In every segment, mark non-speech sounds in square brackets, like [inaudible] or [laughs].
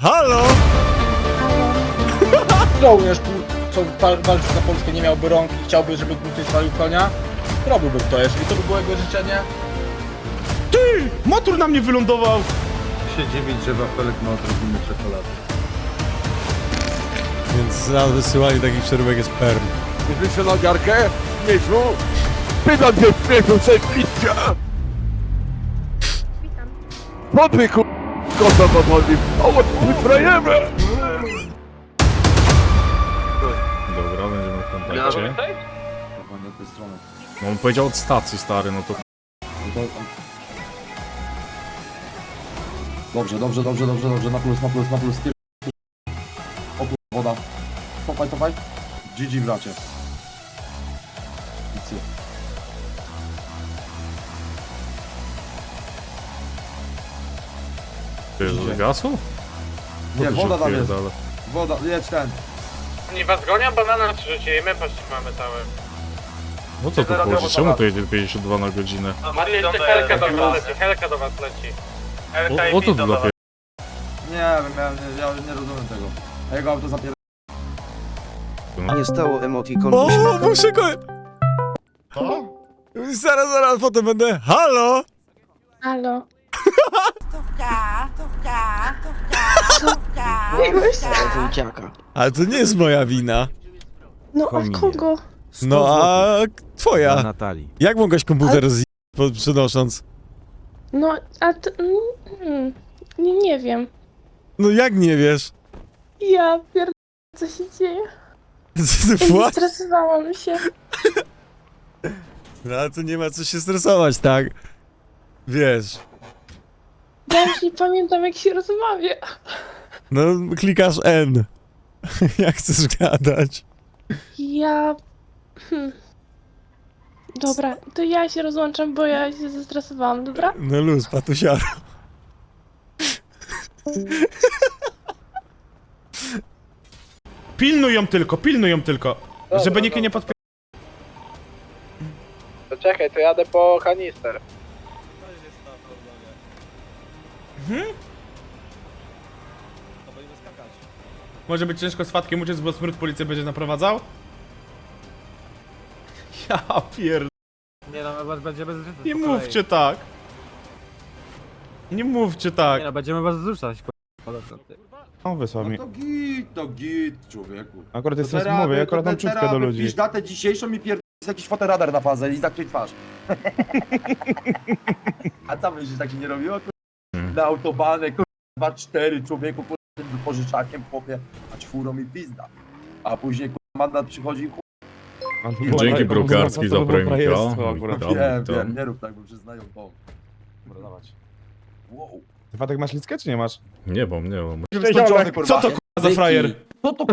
Halo! Żołnierz, kur- co wal- walczy za Polskę, nie miałby rąk i chciałby, żeby ktoś zwalił konia, robiłbym to, jeżeli to by było jego życzenie. Ty! Motor na mnie wylądował! się dziwić, że wafelek ma odrobinę czekolady. Więc nas wysyłanie takich przeróbek jest perm. Wyszedł na garkę? Śmieciu? Pytam cię, śmieciu, cześć liścia! Witam. Co ty ku... Kota podchodzi? O, ty frajerze! Dobra, będziemy w kontakcie. Chyba nie od tej strony. No on powiedział od stacji, stary, no to Dobrze, dobrze, dobrze, dobrze, dobrze, na plus, na plus, na plus. Kier- O kur... woda. Topaj, topaj. GG bracie. Nic nie. Ty jest Idzie. z gasu? Nie, To woda tam jest. Woda, jedź ten. Oni was gonią, banana czy rzucimy? Patrzcie, mamy cały. No co tu chodzi? Czemu tu jedzie 52 na godzinę? Macie helka do was leci, helka do was leci. O, o to tu dopiero. Nie wiem, ja nie, ja nie rozumiem tego. A jego auto zapier... Nie stało emotikon O, uśmiechu. muszę go... Zaraz, zaraz, potem będę. Halo! Halo. Wójciaka. [laughs] Ale to nie jest moja wina. No a kogo? No a twoja. Natalii. Jak mogłaś komputer rozjechać przenosząc? No, a to... Mm, nie, nie wiem. No jak nie wiesz? Ja pierd... co się dzieje? [laughs] Co ty płacz? stresowałam się. No ale to nie ma co się stresować, tak? Wiesz. Ja już nie pamiętam jak się rozmawia. No klikasz N. [laughs] Jak chcesz gadać? Ja... Hmm. Dobra, to ja się rozłączam, bo ja się zestresowałam, dobra? No luz, patusiaro. Pilnuj ją tylko, pilnuj ją tylko, żeby nikt jej nie podpie... To czekaj, to jadę po kanister. Może być ciężko z Fatkiem uciec, bo smród policja będzie naprowadzał? [laughs] Ja pier... Nie no, was będziemy zrzucać. Nie mówcie tak. Nie mówcie tak. no, będziemy was zrzucać, No wysłał No mi. to git, to git, człowieku. Akurat jestem Teraz mówię, by- akurat mam to czutkę do ludzi. wpisz datę dzisiejszą i pierd... jest jakiś fotoradar na fazę i zakryj twarz. [laughs] A co myślisz, taki nie robiło? Na autobany, kur... 2-4 człowieku, kur... tym pożyczakiem, chłopie, a czwórą i pizda. A później, kur... mandat przychodzi, kur... A to Dzięki, to za. Witam, Wiem, wiem, nie rób tak, bo przyznają to. Dobra, dawać. Wow. Ty Fatek masz lickę czy nie masz? Nie mam, nie. Skończony, kurwa. Co to k***a za frajer? Co to?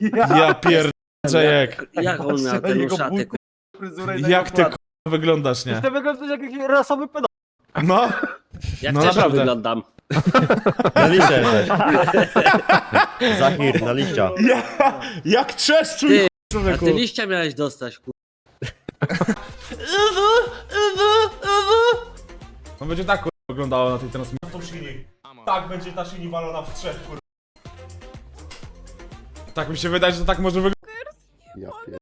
[laughs] Ja pier... Jek. Jak on miał ten uszatek? Fryzurę i Jak ty tego k***a wyglądasz, nie? Ty wyglądasz jak jakiś rasowy pedał. No. Jak No też naprawdę. wyglądam? Na liście jesteś. [laughs] Zachir, na liścia. Ja, jak trzeszczuj, Ty, A człowieku. ty liścia miałeś dostać, kur... No będzie tak kurwa, wyglądało na tej transmisji. Tak będzie ta silni walona w trzech kurwa. Tak mi się wydaje, że tak może wyglądać. Ja pier...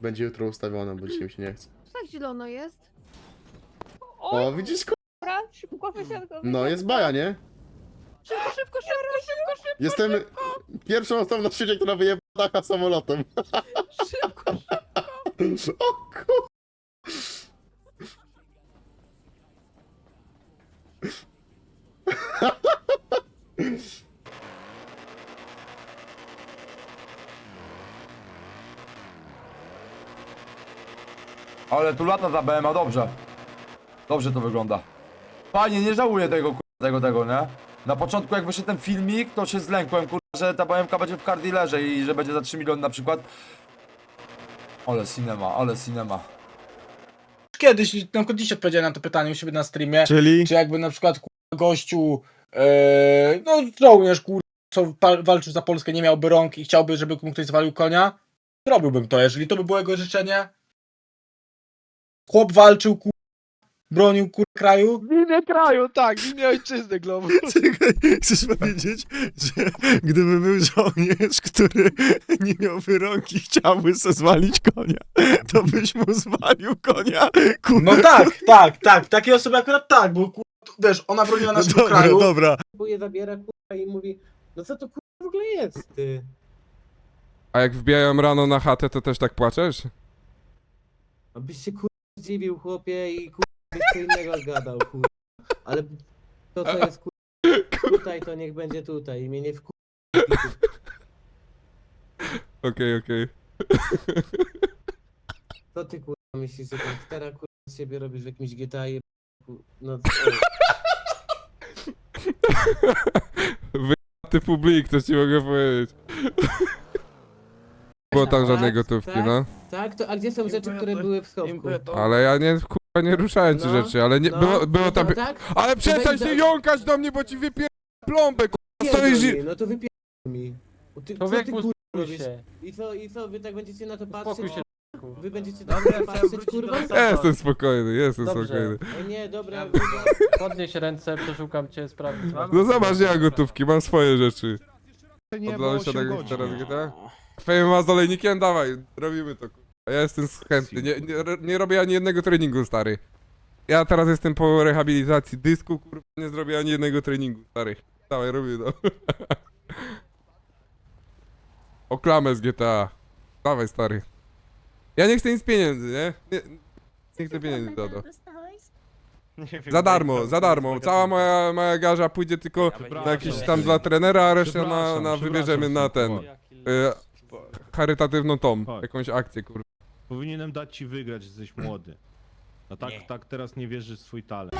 Będzie jutro ustawione, bo dzisiaj mi się nie chce. Tak zielono jest. O, widzisz, ku... Dobra, szybko wysiadko. No, jest baja, nie? Szybko, szybko, szybko, szybko, szybko. Jestem pierwszą osobą na świecie, która wyjeba dacha samolotem. Szybko, [laughs] O kur... Ale tu lata za BMA, dobrze. Dobrze to wygląda. Fajnie, nie żałuję tego, kur- tego, tego, nie? Na początku jak wyszedł ten filmik, to się zlękłem, kur... że ta BMK będzie w kardilerze i że będzie za 3 miliony na przykład. Ale cinema, ale cinema. Kiedyś, na przykład dziś odpowiedziałem na to pytanie u siebie na streamie, Czyli? czy jakby na przykład kur... gościu, e, no żołnierz, kur... co walczył za Polskę, nie miałby rąk i chciałby, żeby mu ktoś zwalił konia, robiłbym to, jeżeli to by było jego życzenie. Chłop walczył, kur... bronił kur kraju. W imię kraju, tak, w imię ojczyzny, Globus. [laughs] Czekaj, chcesz powiedzieć, że gdyby był żołnierz, który nie miałby rąk i chciałby se zwalić konia, to byś mu zwalił konia? Kur... No tak, tak, tak, takie osoby akurat tak, bo kur... wiesz, ona broniła no naszego dobra, kraju. dobra. Próbuje zabiera kurwa i mówi, no co to kurwa w ogóle jest, ty? A jak wbijają rano na chatę, to też tak płaczesz? Abyś się kurwa zdziwił chłopie i kurwa co innego gadał kurwa. Ale to co jest kurwa tutaj, to niech będzie tutaj i mnie nie wkur... Okej, okej. Co ty kurwa myślisz, że teraz kurwa z siebie robisz w jakimś GTA i no Ty publik, to ci mogę powiedzieć. Było tam żadnej gotówki, tak, no. Tak, to a gdzie są rzeczy, które były w schowku? Ale ja nie, kurwa, nie ruszałem ci No, rzeczy, ale nie, No, było, było no tam... tak? Ale przestań się jąkać do mnie, bo ci wypier... plombę, kurwa, stoisz i... mi, No to wypierdol mi. Bo Ty, co ty Człowieku, kurwa spokój robisz? się. I co, i co, wy tak będziecie na to Uspokój patrzeć? się. Wy będziecie na [laughs] to patrzeć, kurwa? Ja jestem spokojny, jestem Dobrze. spokojny. Ej, nie, dobra, Podnieś ręce, przeszukam cię, sprawdzę. No zobacz, nie mam gotówki, mam swoje rzeczy. Nie, się tak teraz GTA? Twoim ma z olejnikiem? Dawaj, robimy to, kurwa. Ja jestem chętny, nie, nie, nie robię ani jednego treningu, stary. Ja teraz jestem po rehabilitacji dysku, kurwa, nie zrobię ani jednego treningu, stary. Dawaj, robimy to. [laughs] O klamę z GTA. Dawaj, stary. Ja nie chcę nic pieniędzy, nie? Nie, nie chcę pieniędzy za to. Za darmo, za darmo. Cała moja, moja garza pójdzie tylko na jakiś tam dla trenera, a resztę na, na wybierzemy na ten. Y, charytatywną tom, jakąś akcję, kurwa. Powinienem dać ci wygrać, jesteś młody. A tak, tak teraz nie wierzysz w swój talent.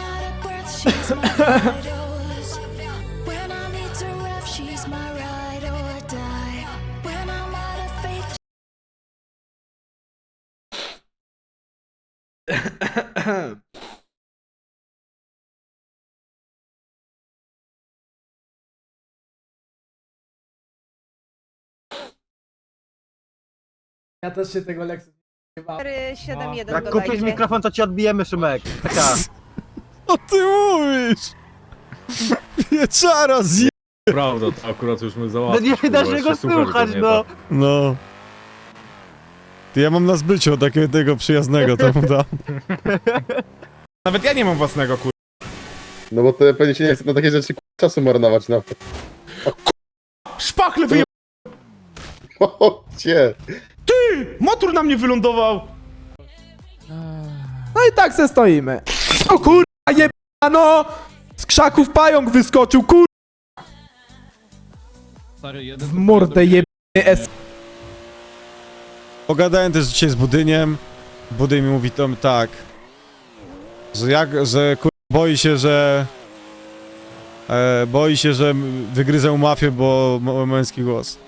Ja też się tego Lexus 471 Jak dodajcie. kupisz mikrofon, to ci odbijemy, Szymek. Taka. [laughs] O ty mówisz? Wieczara zje... Prawda, to akurat już my No załatwiliśmy. nie da się go słuchać, no. No. Ty ja mam na zbyciu takiego tego przyjaznego, to mu dam. [laughs] Nawet ja nie mam własnego kur... No bo to pewnie się nie chce na takie rzeczy k***, czasu marnować, no. Szpachle wyje... [laughs] O, gdzie? Motor na mnie wylądował! No i tak se stoimy. O kurwa, jebano! Z krzaków pająk wyskoczył, kur... W mordę jebany S... Pogadałem też dzisiaj z Budyniem. Budyń mi mówi to tak, że jak, że kur... boi się, że e, boi się, że wygryzę mafię, bo ma męski głos.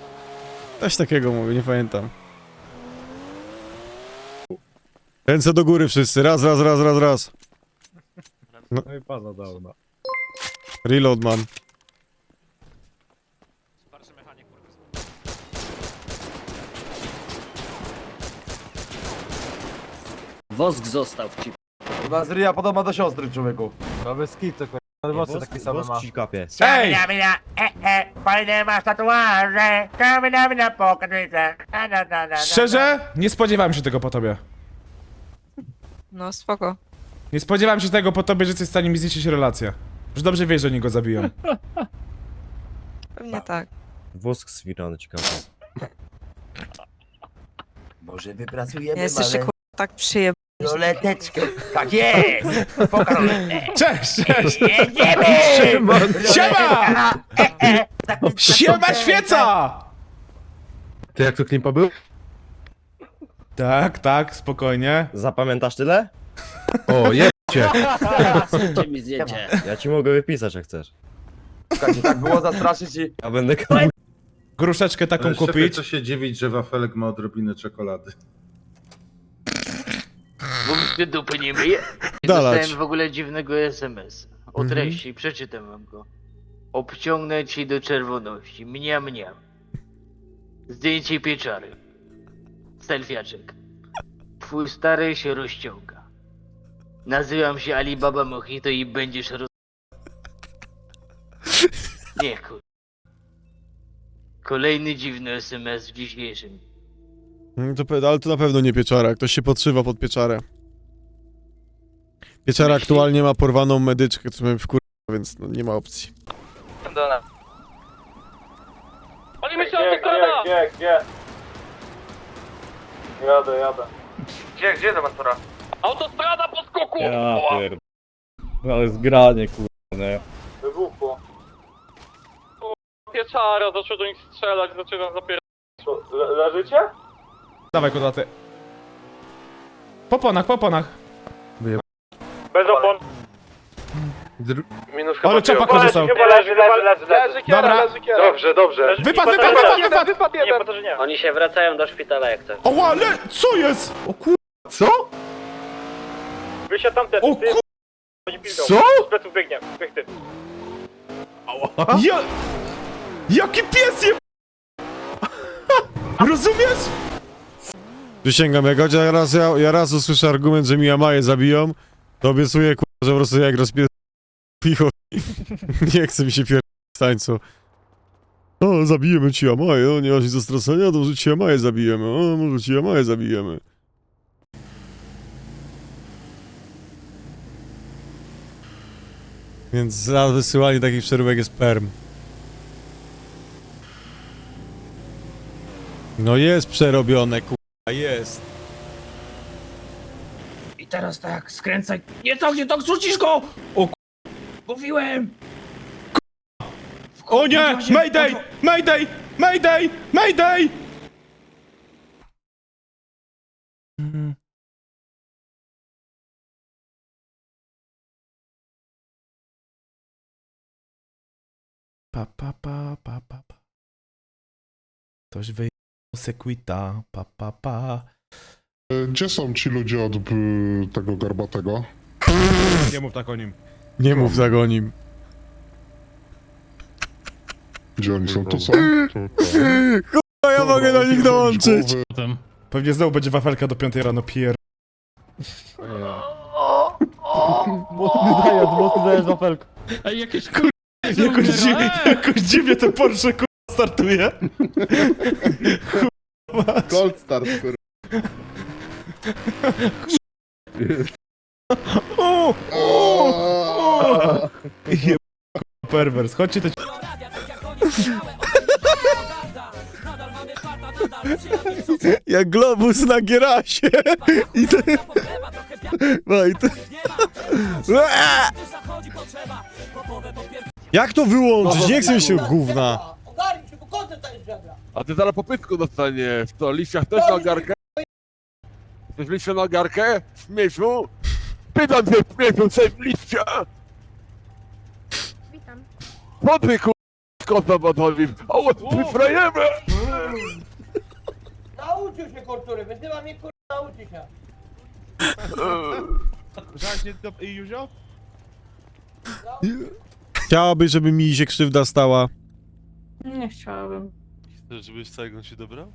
Coś takiego mówi, nie pamiętam. Ręce do góry wszyscy, raz, raz, raz, raz, raz. No i pada dawna. Reload man. Wosk został w ci. Chyba z ryja podoba do siostry, człowieku. No bez kitu, kurwa. Włosy takie same ma. kapie. Ej! Fajne masz tatuaże, kamina mina pokadryca. Szczerze? Nie spodziewałem się tego po tobie. No spoko. Nie spodziewałem się tego po tobie, że jesteś w stanie mi zniszczyć relację. Już dobrze wiesz, że oni go zabiją. Pewnie tak. Wosk swirany, ciekawe. Może wypracujemy Jesteś się kurwa tak przyjeb... roleteczkę. Tak jest! Pokaż Cześć, cześć! Jedziemy! Siema! Siema świeca! Ty jak to klipa był? Tak, tak, spokojnie. Zapamiętasz tyle? O, je... Gdzie mi zdjęcie? Ja ci mogę wypisać jak chcesz. Tak było zastraszyć i... Ja będę Gruszeczkę taką kupić. się dziwić, że wafelek ma odrobinę czekolady. Bo dupy nie myje. Dalać. w ogóle dziwnego SMS. O Mhm. treści, przeczytam wam go. Obciągnę ci do czerwoności. Mniam, mniam. Zdjęcie pieczary. Selfiaczek. Twój stary się rozciąga. Nazywam się Alibaba Mojito i będziesz roz... Nie kur... Kolejny dziwny SMS w dzisiejszym. Mm, To, pe- ale to na pewno nie pieczara. Ktoś się podszywa pod pieczarę. Pieczara Myśli? aktualnie ma porwaną medyczkę, co mnie wkur... więc no, nie ma opcji. Palimy się! Gdzie, gdzie? Jadę, jadę. Gdzie, gdzie demonstracja? Autostrada po skoku! Ja pierd... Ale zgranie, kurwa, nie? Wybuchło. Pieczara, zaczął do nich strzelać, zaczynam zapierać. Le leżycie? Dawaj kodaty. Po ponach, po ponach. Bez opon. Minus Ale czapak został. Leży, leży, leży, leży. Dobra. Dobrze, dobrze. Wypad, wypad, wypad, wypad! Wypad jeden. Nie, nie. Oni się wracają do szpitala jak to. O, ale co jest? O kur... Co? Wysiadł tamten. O kur... Co? Co? Z pleców biegnie, bieg ty. Ja... Jaki pies je... [laughs] Rozumiesz? Przysięgam, jak chociaż raz, ja, ja raz usłyszę argument, że mi Yamaje zabiją, to obiecuję, ku... że po prostu jak rozpier... Picho. [laughs] nie chce mi się pier... w tańcu. O, zabijemy ci Yamaje, o, nie masz nic do stracenia, to może ci Yamaje zabijemy, o, może ci Yamaje zabijemy. Więc za wysyłanie takich przeróbek jest perm. No jest przerobione, kurwa, jest. I teraz tak, skręcaj. Nie to, gdzie to, rzucisz go! O Mówiłem! O nie! Mayday! Mayday! Mayday! Mayday! Pa, pa, pa, pa, pa, pa. Ktoś wyjął sekwita, pa, pa, pa. Gdzie są ci ludzie od tego garbatego? Nie mów tak o nim. Nie mów tak o nim. Gdzie oni są? Tu są? A ja mogę do nich dołączyć. Pewnie znowu będzie wafelka do 5 rano pier... Mocny dajesz, mocny dajesz wafelkę. Ej, jakieś Jakoś, dzi jakoś dziwnie ten Porsche ku... startuje. Gold Start, kurwa. O! O! Je... [laughs] Perwers, chodźcie to... Jak globus na gierasie. I to... No i to... Jak to wyłączyć? Nie chcę mi się gówna. A ty zaraz po pytku dostaniesz. To liścia też na garkę? Chcesz liścia na garkę? Śmieciu? Pytam cię, śmieciu, chcesz liścia? Co ty ku... kota podchodzisz? A o, ty frajemy! [laughs] Nauczył się kultury, wyzywa mnie kurwa, nauczy się. [laughs] I Juzio? [laughs] Chciałabyś, żeby mi się krzywda stała. Nie chciałabym. Żebyś całego się dobrał?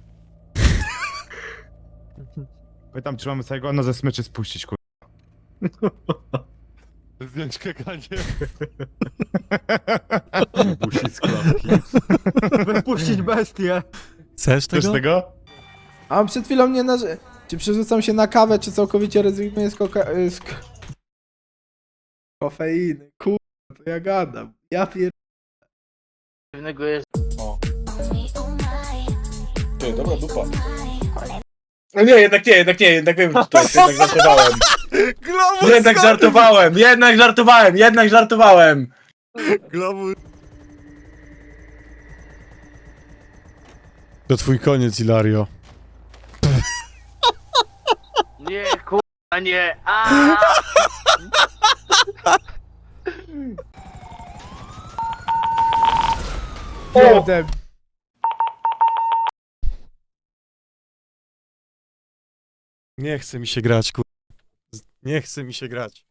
Pytam, czy mamy całego no ze smyczy spuścić, kur... Zdjąć kakanie. Wypuścić bestię. Chcesz Też tego? tego? A przed chwilą nie na... Czy przerzucam się na kawę, czy całkowicie rezygnuję z koka... z... ko- Kofeiny, kurwa, to ja gadam. Ja pier... Dziwnego jest. Ty, dobra dupa. No nie, jednak nie, jednak nie, jednak wiem, to jest, jednak żartowałem. Globus! Jednak żartowałem, jednak żartowałem, jednak żartowałem. Globus! To twój koniec, Ilario. Nie, kurwa, nie. A! Nie chce mi się grać, kur... Nie chce mi się grać.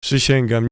Przysięgam.